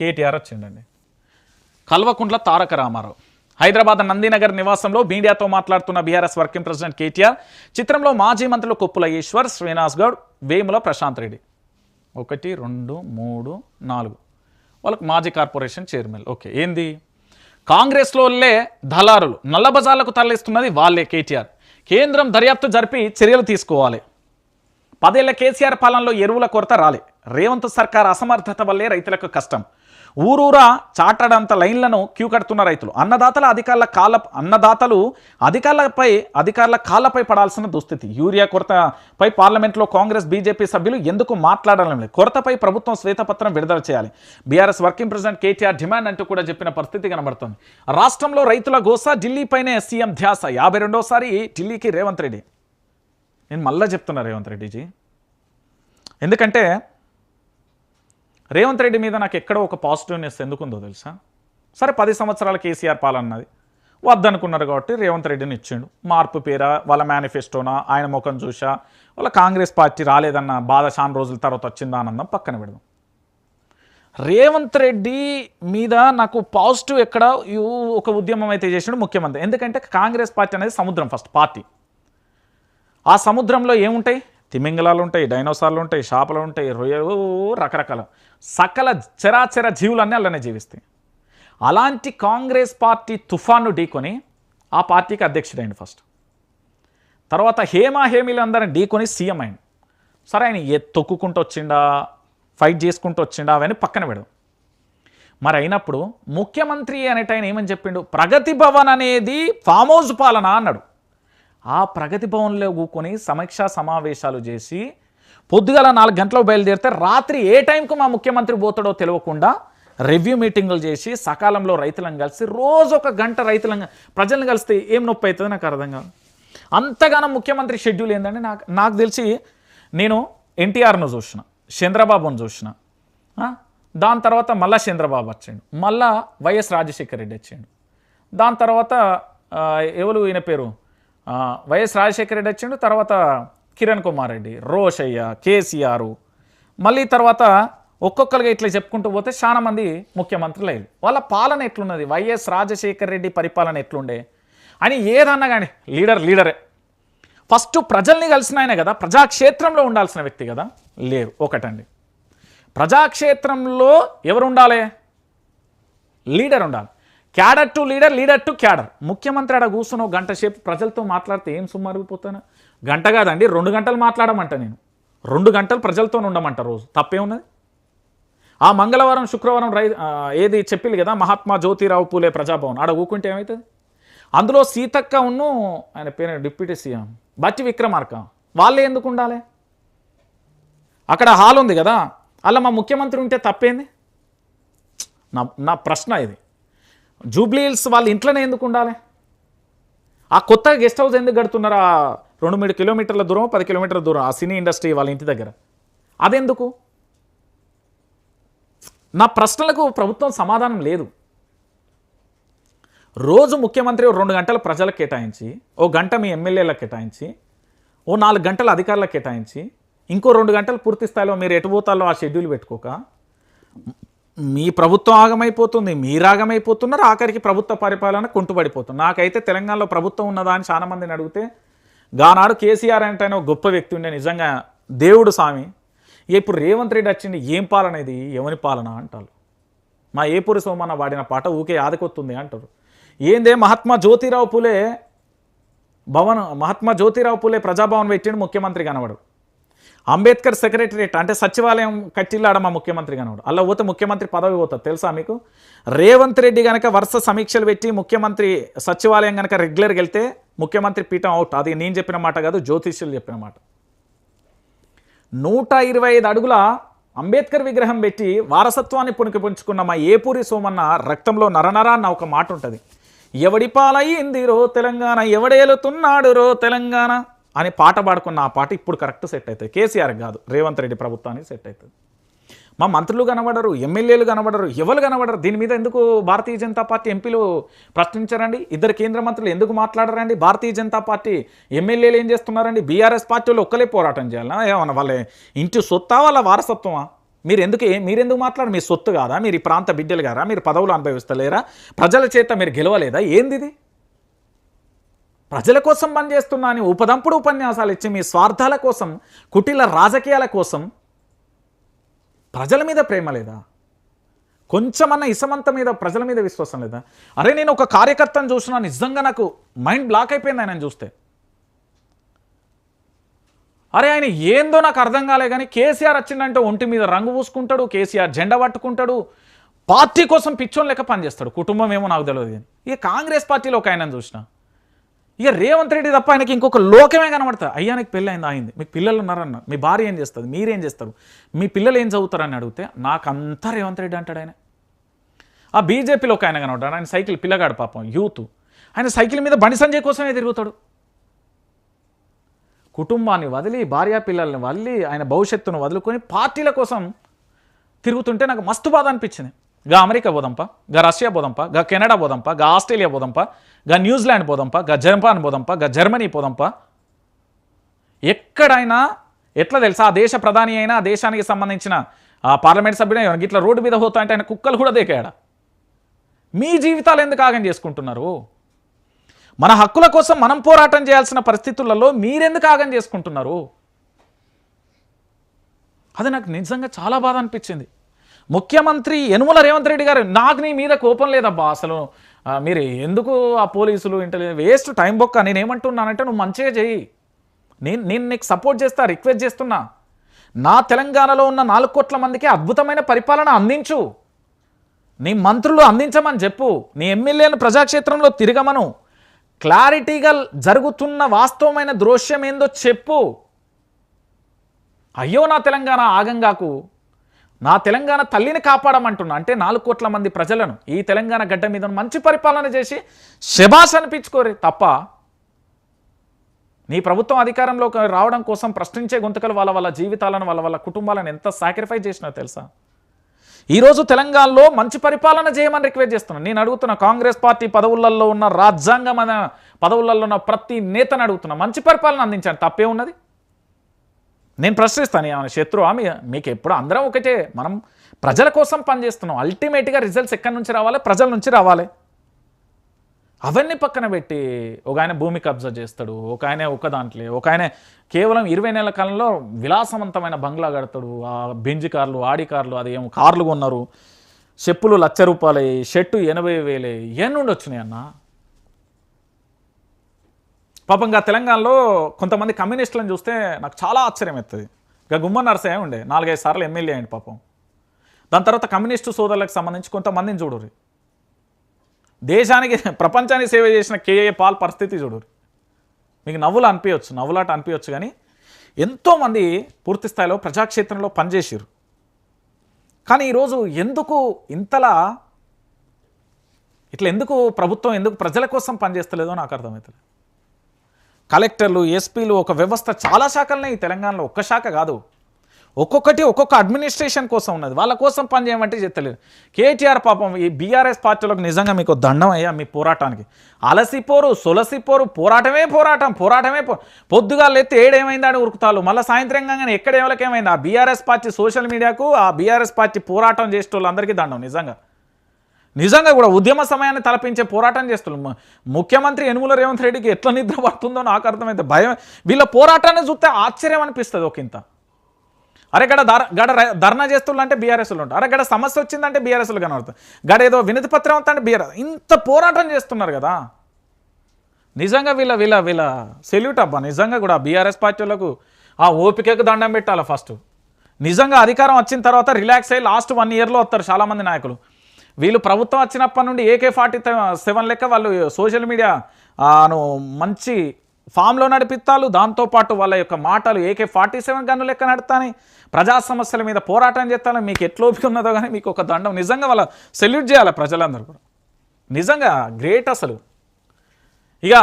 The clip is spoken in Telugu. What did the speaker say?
కేటీఆర్ వచ్చిండండి. కల్వకుంట్ల తారక రామారావు. హైదరాబాద్ నందినగర్ నివాసంలో మీడియాతో మాట్లాడుతున్న బీఆర్ఎస్ వర్కింగ్ ప్రెసిడెంట్ కేటీఆర్ చిత్రంలో మాజీ మంత్రులు కొప్పుల ఈశ్వర్ శ్రీనివాస్ గౌడ్ వేముల ప్రశాంత్ రెడ్డి. ఒకటి రెండు మూడు నాలుగు. వాళ్ళకి మాజీ కార్పొరేషన్ చైర్మన్. ఓకే ఏంది? కాంగ్రెస్లోలే దళారులు. నల్లబజార్లకు తరలిస్తున్నది వాళ్ళే కేటీఆర్. కేంద్రం దర్యాప్తు జరిపి చర్యలు తీసుకోవాలి. పదేళ్ళ కేసీఆర్ పాలనలో ఎరువుల కొరత రాలే. రేవంత్ సర్కార్ అసమర్థత వల్లే రైతులకు కష్టం. ఊరూరా చాటడంత లైన్లను క్యూ కడుతున్న రైతులు. అన్నదాతల అధికారుల కాళ్ళ అన్నదాతలు అధికారులపై అధికారుల కాళ్ళపై పడాల్సిన దుస్థితి. యూరియా కొరతపై పార్లమెంట్లో కాంగ్రెస్ బీజేపీ సభ్యులు ఎందుకు మాట్లాడడం లేదు? కొరతపై ప్రభుత్వం శ్వేతపత్రం విడుదల చేయాలి. BRS working president KTR demand అంటూ కూడా చెప్పిన పరిస్థితి కనబడుతుంది. రాష్ట్రంలో రైతుల గోస ఢిల్లీపైనే సీఎం ధ్యాస. యాభై రెండోసారి ఢిల్లీకి రేవంత్ రెడ్డి. నేను మళ్ళీ చెప్తున్నా రేవంత్ రెడ్డిజీ. ఎందుకంటే రేవంత్ రెడ్డి మీద నాకు ఎక్కడో ఒక పాజిటివ్నెస్ ఎందుకుందో తెలుసా? సరే పది సంవత్సరాల కేసీఆర్ పాలన్నది. వద్దనుకున్నారు కాబట్టి రేవంత్ రెడ్డిని ఇచ్చిండు. మార్పు పేరా వాళ్ళ మేనిఫెస్టోనా ఆయన ముఖం చూసా వాళ్ళ కాంగ్రెస్ పార్టీ రాలేదన్న బాధ చాలా రోజుల తర్వాత వచ్చిందా ఆనందం పక్కన పెడదాం. రేవంత్ రెడ్డి మీద నాకు పాజిటివ్ ఎక్కడ యూ ఒక ఉద్యమం అయితే చేసిండు ముఖ్యమంత్రి. ఎందుకంటే కాంగ్రెస్ పార్టీ అనేది సముద్రం ఫస్ట్ పార్టీ. ఆ సముద్రంలో ఏముంటాయి? తిమింగలాలు ఉంటాయి డైనోసార్లు ఉంటాయి షాపలు ఉంటాయి రొయ్యలు రకరకాల. సకల చరాచర జీవులన్నీ అలానే జీవిస్తాయి. అలాంటి కాంగ్రెస్ పార్టీ తుఫాను ఢీకొని ఆ పార్టీకి అధ్యక్షుడైంది ఫస్ట్. తర్వాత హేమా హేమీలందరిని ఢీకొని సీఎం అయింది సరే ఆయన ఏ తొక్కుకుంటూ వచ్చిండా ఫైట్ చేసుకుంటూ వచ్చిండా అవన్నీ పక్కన పెడదాం. మరి అయినప్పుడు ముఖ్యమంత్రి అనేట ఆయన ఏమని చెప్పిండు? ప్రగతి భవన్ అనేది ఫామ్ హౌస్ పాలన అన్నాడు. ఆ ప్రగతి భవన్లో కూకొని సమీక్షా సమావేశాలు చేసి పొద్దుగల నాలుగు గంటలకు బయలుదేరితే రాత్రి ఏ టైంకు మా ముఖ్యమంత్రి పోతాడో తెలియకుండా రివ్యూ మీటింగులు చేసి సకాలంలో రైతులను కలిసి రోజు ఒక గంట రైతులను ప్రజలను కలిస్తే ఏం నొప్పి అవుతుంది నాకు అర్థం కాదు. అంతగానం ముఖ్యమంత్రి షెడ్యూల్ ఏంటంటే నాకు నాకు తెలిసి నేను ఎన్టీఆర్ను చూసిన చంద్రబాబును చూసిన. దాని తర్వాత మళ్ళా చంద్రబాబు వచ్చిండు మళ్ళా వైఎస్ రాజశేఖర రెడ్డి వచ్చిండు. దాని తర్వాత ఎవరు ఈయన పేరు? వైఎస్ రాజశేఖర రెడ్డి వచ్చిండు తర్వాత కిరణ్ కుమార్ రెడ్డి రోషయ్య కేసీఆర్. మళ్ళీ తర్వాత ఒక్కొక్కరుగా ఇట్లా చెప్పుకుంటూ పోతే చాలా మంది ముఖ్యమంత్రులు అయ్యారు వాళ్ళ పాలన ఎట్లున్నది? వైఎస్ రాజశేఖర రెడ్డి పరిపాలన ఎట్లుండే? అని ఏదన్నా కానీ లీడర్ లీడరే. ఫస్ట్ ప్రజల్ని కలిసిన ఆయన కదా? ప్రజాక్షేత్రంలో ఉండాల్సిన వ్యక్తి కదా? లేరు. ఒకటండి. ప్రజాక్షేత్రంలో ఎవరు ఉండాలి లీడర్ ఉండాలి. Cadre to leader leader to cadre. ముఖ్యమంత్రి ఆడ కూర్చుని ఒక గంట సేపు ప్రజలతో మాట్లాడితే ఏం సుమ్మరిగిపోతాను గంట కాదండి రెండు గంటలు మాట్లాడమంట నేను. రెండు గంటలు ప్రజలతో ఉండమంట రోజు. తప్పే ఉన్నది ఆ మంగళవారం శుక్రవారం రై ఏది చెప్పింది కదా మహాత్మా జ్యోతిరావు పూలే ప్రజాభవన్. ఆడ ఊకుంటే ఏమవుతుంది అందులో సీతక్క ఉన్ను ఆయన పేరు డిప్యూటీ సీఎం. బట్టి విక్రమార్క. వాళ్ళే ఎందుకు ఉండాలి? అక్కడ హాల్ ఉంది కదా అలా మా ముఖ్యమంత్రి ఉంటే తప్పేంది? నా నా ప్రశ్న ఇది. జూబ్లీ హిల్స్ వాళ్ళ ఇంట్లోనే ఎందుకు ఉండాలి? ఆ కొత్త గెస్ట్ హౌస్ ఎందుకు కడుతున్నారు? రెండు మూడు కిలోమీటర్ల దూరం పది కిలోమీటర్ల దూరం ఆ సినీ ఇండస్ట్రీ వాళ్ళ ఇంటి దగ్గర. అదెందుకు? నా ప్రశ్నలకు ప్రభుత్వం సమాధానం లేదు. రోజు ముఖ్యమంత్రి ఓ రెండు గంటలు ప్రజలకు కేటాయించి ఓ గంట మీ ఎమ్మెల్యేలకు కేటాయించి ఓ నాలుగు గంటలు అధికారులకు కేటాయించి ఇంకో రెండు గంటలు పూర్తి స్థాయిలో మీరు ఎటు పోతాలో ఆ షెడ్యూల్ పెట్టుకోక మీ ప్రభుత్వం ఆగమైపోతుంది మీరు ఆగమైపోతున్నారు ఆఖరికి ప్రభుత్వ పరిపాలన కుంటుపడిపోతుంది నాకైతే తెలంగాణలో ప్రభుత్వం ఉన్నదా అని చాలా మందిని అడిగితే గానాడు కేసీఆర్ అంటే ఒక గొప్ప వ్యక్తి ఉండే నిజంగా దేవుడు స్వామి ఇప్పుడు రేవంత్ రెడ్డి వచ్చింది ఏం పాలన ఇది ఎవని పాలన అంటారు? మా ఏపూరి సోమన్న వాడిన పాట ఊకే ఆదకొస్తుంది అంటారు. ఏందే మహాత్మా జ్యోతిరావు పూలే భవన్ మహాత్మా జ్యోతిరావు పూలే ప్రజాభవన్ పెట్టిండు ముఖ్యమంత్రి కనబడు. అంబేద్కర్ సెక్రటరియట్ అంటే సచివాలయం కట్టిల్లాడ మా ముఖ్యమంత్రి కనబడు. అలా పోతే ముఖ్యమంత్రి పదవి పోతుంది తెలుసా మీకు? రేవంత్ రెడ్డి కనుక వరుస సమీక్షలు పెట్టి ముఖ్యమంత్రి సచివాలయం గనక రెగ్యులర్గా వెళ్తే ముఖ్యమంత్రి పీఠం అవుట్. అది నేను చెప్పిన మాట కాదు జ్యోతిష్యులు చెప్పిన మాట. నూట ఇరవై ఐదు అడుగుల అంబేద్కర్ విగ్రహం పెట్టి వారసత్వాన్ని పుణికిపుంచుకున్న మా ఏపూరి సోమన్న రక్తంలో నరనరాన్న ఒక మాట ఉంటుంది. ఎవడి పాలయ్యింది రో తెలంగాణ ఎవడేలుతున్నాడు రో తెలంగాణ అని పాట పాడుకున్న ఆ పాట ఇప్పుడు కరెక్ట్ సెట్ అవుతుంది. కేసీఆర్ కాదు రేవంత్ రెడ్డి ప్రభుత్వానికి సెట్ అవుతుంది. మా మంత్రులు కనబడరు ఎమ్మెల్యేలు కనబడరు ఎవరు కనబడరు? దీని మీద ఎందుకు భారతీయ జనతా పార్టీ ఎంపీలు ప్రశ్నించారండి? ఇద్దరు కేంద్ర మంత్రులు ఎందుకు మాట్లాడరండి? భారతీయ జనతా పార్టీ ఎమ్మెల్యేలు ఏం చేస్తున్నారండి? బీఆర్ఎస్ పార్టీలో ఒక్కలే పోరాటం చేయాలన్నా ఏమన్నా వాళ్ళ ఇంటి సొత్తా వాళ్ళ వారసత్వమా? మీరు ఎందుకు మీరెందుకు మాట్లాడు మీ సొత్తు కాదా? మీరు ఈ ప్రాంత బిడ్డలు గారా మీరు పదవులు అనుభవిస్తలేరా? ప్రజల చేత మీరు గెలవలేదా? ఏంది ఇది? ప్రజల కోసం పనిచేస్తున్నా అని ఉపదంపుడు ఉపన్యాసాలు ఇచ్చి మీ స్వార్థాల కోసం కుటీల రాజకీయాల కోసం ప్రజల మీద ప్రేమ లేదా? కొంచెమన్నా ఇసమంత మీద ప్రజల మీద విశ్వాసం లేదా? అరే నేను ఒక కార్యకర్తను చూసినా నిజంగా నాకు మైండ్ బ్లాక్ అయిపోయింది ఆయన చూస్తే. అరే ఆయన ఏందో నాకు అర్థం కాలే కానీ కేసీఆర్ వచ్చిందంటే ఒంటి మీద రంగు పూసుకుంటాడు కేసీఆర్ జెండా పట్టుకుంటాడు పార్టీ కోసం పిచ్చోన్ లెక్క పనిచేస్తాడు. కుటుంబం ఏమో నాకు తెలియదు కానీ. ఇక కాంగ్రెస్ పార్టీలో ఒక ఆయన చూసిన? ఇక రేవంత్ రెడ్డి తప్ప ఆయనకి ఇంకొక లోకమే కనబడతా. అయ్యా పెళ్ళి అయింది? అయింది. మీకు పిల్లలు ఉన్నారన్న. మీ భార్య ఏం చేస్తుంది? మీరేం చేస్తారు? మీ పిల్లలు ఏం చదువుతారని అడిగితే నాకంతా రేవంత్ రెడ్డి అంటాడు ఆయన. ఆ బీజేపీలో ఒక ఆయన కనబడ్డాడు. ఆయన సైకిల్ పిల్లగాడు పాపం యూత్. ఆయన సైకిల్ మీద బండి సంజయ్ కోసమే తిరుగుతాడు. కుటుంబాన్ని వదిలి భార్యా పిల్లల్ని వదిలి ఆయన భవిష్యత్తును వదులుకొని పార్టీల కోసం తిరుగుతుంటే నాకు మస్తు బాధ అనిపించింది. గా అమెరికా పోదంపా గా రష్యా పోదంపా గా కెనడా పోదంపా గా ఆస్ట్రేలియా పోదంపా గా న్యూజిలాండ్ పోదంపా గా జపాన్ పోదంపా గా జర్మనీ పోదంపా. ఎక్కడైనా ఎట్లా తెలుసా ఆ దేశ ప్రధాని అయినా ఆ దేశానికి సంబంధించిన ఆ పార్లమెంట్ సభ్యుడైనా ఇట్లా రోడ్డు మీద పోతా అంటే ఆయన కుక్కలు కూడా దేకాడ మీ జీవితాలు ఎందుకు ఆగం చేసుకుంటున్నారు? మన హక్కుల కోసం మనం పోరాటం చేయాల్సిన పరిస్థితులలో మీరెందుకు ఆగం చేసుకుంటున్నారు? అది నాకు నిజంగా చాలా బాధ అనిపించింది. ముఖ్యమంత్రి యనుమల రేవంత్ రెడ్డి గారు నాకు నీ మీద కోపం లేదబ్బా అసలు మీరు ఎందుకు ఆ పోలీసులు ఇంటెలిజెన్స్ వేస్ట్ టైం బొక్క నేనేమంటున్నానంటే నువ్వు మంచిగా చెయ్యి. నేను నేను నీకు సపోర్ట్ చేస్తా రిక్వెస్ట్ చేస్తున్నా. నా తెలంగాణలో ఉన్న నాలుగు కోట్ల మందికి అద్భుతమైన పరిపాలన అందించు. నీ మంత్రులు అందించమని చెప్పు. నీ ఎమ్మెల్యేను ప్రజాక్షేత్రంలో తిరగమను. క్లారిటీగా జరుగుతున్న వాస్తవమైన దృశ్యం ఏందో చెప్పు. అయ్యో నా తెలంగాణ ఆగంగాకు. నా తెలంగాణ తల్లిని కాపాడమంటున్నా. అంటే నాలుగు కోట్ల మంది ప్రజలను ఈ తెలంగాణ గడ్డ మీద మంచి పరిపాలన చేసి శబాస్ అనిపించుకోరే తప్ప నీ ప్రభుత్వం అధికారంలోకి రావడం కోసం ప్రశ్నించే గొంతుకలు వాళ్ళ వాళ్ళ జీవితాలను వాళ్ళ వాళ్ళ కుటుంబాలను ఎంత సాక్రిఫైస్ చేసినా తెలుసా? ఈరోజు తెలంగాణలో మంచి పరిపాలన చేయమని రిక్వెస్ట్ చేస్తున్నాను నేను అడుగుతున్నా కాంగ్రెస్ పార్టీ పదవులలో ఉన్న రాజ్యాంగమైన పదవులలో ఉన్న ప్రతి నేతను అడుగుతున్నా. మంచి పరిపాలన అందించండి తప్పే ఉన్నది? నేను ప్రశ్నిస్తాను ఏమైనా శత్రు ఆమె మీకు ఎప్పుడు అందరం ఒకటే. మనం ప్రజల కోసం పనిచేస్తున్నాం. అల్టిమేట్గా రిజల్ట్స్ ఎక్కడి నుంచి రావాలి? ప్రజల నుంచి రావాలి. అవన్నీ పక్కన పెట్టి ఒక ఆయన భూమి కబ్జా చేస్తాడు ఒక ఆయన ఒక దాంట్లో ఒక ఆయన కేవలం ఇరవై నెలల కాలంలో విలాసవంతమైన బంగ్లా కడతాడు. ఆ బెంజ్ కార్లు ఆడి కార్లు అది ఏమో కార్లు కొన్నారు. చెప్పులు లక్ష రూపాయలు షర్టు ఎనభై వేలు ఇవన్నీ ఉండొచ్చినాయి అన్న. పాపంగా తెలంగాణలో కొంతమంది కమ్యూనిస్టులను చూస్తే నాకు చాలా ఆశ్చర్యం ఎత్తుంది ఇక గుమ్మ నరసయ్య ఉండే నాలుగైదు సార్లు ఎమ్మెల్యే అయ్యండి పాపం. దాని తర్వాత కమ్యూనిస్టు సోదరులకు సంబంధించి కొంతమందిని చూడరు దేశానికి ప్రపంచానికి సేవ చేసిన కేఏ పాల్ పరిస్థితి చూడరు మీకు నవ్వులు అనిపించవచ్చు నవ్వులాట అనిపించవచ్చు కానీ ఎంతోమంది పూర్తి స్థాయిలో ప్రజాక్షేత్రంలో పనిచేసారు కానీ ఈరోజు ఎందుకు ఇంతలా ఇట్లా ఎందుకు ప్రభుత్వం ఎందుకు ప్రజల కోసం పనిచేస్తలేదో నాకు అర్థమవుతుంది కలెక్టర్లు ఎస్పీలు ఒక వ్యవస్థ చాలా శాఖలనే ఈ తెలంగాణలో ఒక్క శాఖ కాదు. ఒక్కొక్కటి ఒక్కొక్క అడ్మినిస్ట్రేషన్ కోసం ఉన్నది. వాళ్ళ కోసం పని చేయమంటే చెప్తలేదు కేటీఆర్ పాపం ఈ బీఆర్ఎస్ పార్టీలకు నిజంగా మీకు దండం అయ్యా మీ పోరాటానికి. అలసిపోరు సొలసిపోరు పోరాటమే పోరాటం పోరాటమే పో పొద్దుగా లేతే ఏడేమైందని ఉరుకుతాలు మళ్ళీ సాయంత్రం కానీ ఎక్కడ ఎవరికేమైంది ఆ బీఆర్ఎస్ పార్టీ సోషల్ మీడియాకు ఆ బీఆర్ఎస్ పార్టీ పోరాటం చేసే వాళ్ళందరికీ దండం నిజంగా. నిజంగా కూడా ఉద్యమ సమయాన్ని తలపించే పోరాటం చేస్తున్నారు. ముఖ్యమంత్రి యనుమల రేవంత్ రెడ్డికి ఎట్లా నిద్ర పడుతుందో నాకు అర్థమైతే భయం. వీళ్ళ పోరాటాన్ని చూస్తే ఆశ్చర్యం అనిపిస్తుంది ఒకంత. అరే గడ ధర గడ ధర్నా చేస్తుళ్ళు అంటే బీఆర్ఎస్లు ఉంటారు. అరే గడ సమస్య వచ్చిందంటే బీఆర్ఎస్లు కనబడుతుంది గడ ఏదో వినతి పత్రం వస్తా అంటే బీఆర్ఎస్ ఇంత పోరాటం చేస్తున్నారు కదా. నిజంగా వీళ్ళ వీళ్ళ వీళ్ళ సెల్యూట్ అబ్బా. నిజంగా కూడా బీఆర్ఎస్ పార్టీ వాళ్ళకు ఆ ఓపికకు దండం పెట్టాలి ఫస్ట్. నిజంగా అధికారం వచ్చిన తర్వాత రిలాక్స్ అయ్యి లాస్ట్ వన్ ఇయర్లో వస్తారు చాలామంది నాయకులు. వీళ్ళు ప్రభుత్వం వచ్చినప్పటి నుండి ఏకే ఫార్టీ సెవెన్ లెక్క వాళ్ళు సోషల్ మీడియా ను మంచి ఫామ్లో నడిపిస్తాలు దాంతోపాటు వాళ్ళ యొక్క మాటలు ఏకే ఫార్టీ సెవెన్ గన్ను లెక్క నడతాని. ప్రజా సమస్యల మీద పోరాటం చేస్తాను మీకు ఎట్లోపి ఉన్నదో కానీ మీకు ఒక దండం నిజంగా వాళ్ళ సెల్యూట్ చేయాలి ప్రజలందరూ కూడా. నిజంగా గ్రేట్ అసలు. ఇక